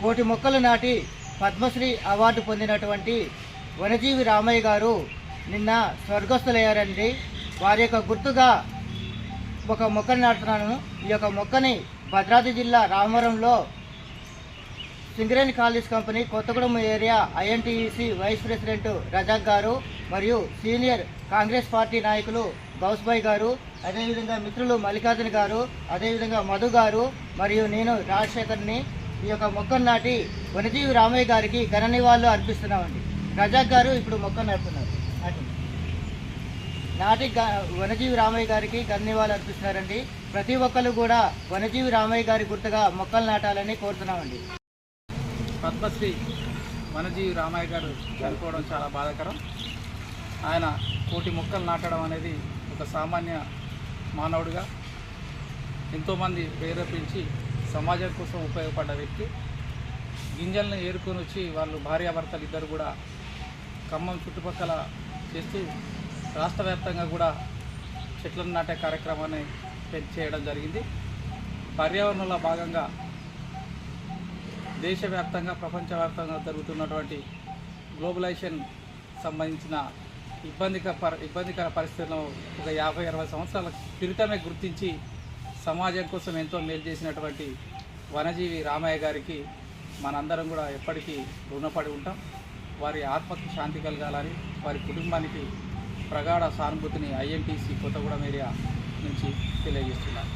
కోటి మొక్కలు నాటి పద్మశ్రీ అవార్డు పొందినటువంటి వనజీవి రామయ్య గారు నిన్న స్వర్గస్థులయ్యారండి. వారి యొక్క గుర్తుగా ఒక మొక్కను నాటుతున్నాను. ఈ యొక్క మొక్కని భద్రాద్రి జిల్లా రామవరంలో Singareni college company Kothagudem area INTEC vice president Razak గారు మరియు సీనియర్ కాంగ్రెస్ పార్టీ నాయకులు గౌస్బాయ్ గారు అదేవిధంగా మిత్రులు మల్లికార్జున గారు అదేవిధంగా మధు గారు మరియు నేను రాజశేఖర్ని ఈ యొక్క మొక్కను నాటి వనజీవి రామయ్య గారికి ఘన నివాళులు అర్పిస్తున్నామండి. రజాక్ గారు ఇప్పుడు మొక్కను నాటుతున్నారు. నాటి. గ- వనజీవి రామయ్య గారికి ఘన నివాళులు అర్పిస్తున్నారండి. ప్రతి ఒక్కరు కూడా వనజీవి రామయ్య గారి గుర్తుగా మొక్కలు నాటాలని కోరుతున్నామండి. పద్మశ్రీ వనజీవి రామయ్య గారు చనిపోవడం చాలా బాధాకరం. ఆయన కోటి మొక్కలు నాటడం అనేది ఒక సామాన్య మానవుడిగా ఎంతోమంది ప్రేరేపించి సమాజం కోసం ఉపయోగపడ్డ వ్యక్తి. గింజలను ఏరుకొని వచ్చి వాళ్ళు భార్యాభర్తలు ఇద్దరు కూడా ఖమ్మం చుట్టుపక్కల చేస్తూ రాష్ట్ర వ్యాప్తంగా కూడా చెట్లను నాటే కార్యక్రమాన్ని చేయడం జరిగింది. పర్యావరణంలో భాగంగా దేశవ్యాప్తంగా ప్రపంచవ్యాప్తంగా జరుగుతున్నటువంటి గ్లోబలైజేషన్ సంబంధించిన ఇబ్బందికర ఇబ్బందికర పరిస్థితులను ఒక యాభై అరవై సంవత్సరాల క్రితమే గుర్తించి సమాజం కోసం ఎంతో మేలు చేసినటువంటి వనజీవి రామయ్య గారికి మనందరం కూడా ఎప్పటికీ రుణపడి ఉంటాం. వారి ఆత్మకి శాంతి కలగాలని వారి కుటుంబానికి ప్రగాఢ సానుభూతిని ఐఎన్టీసీ కొత్తగూడెం ఏరియా నుంచి తెలియజేస్తున్నారు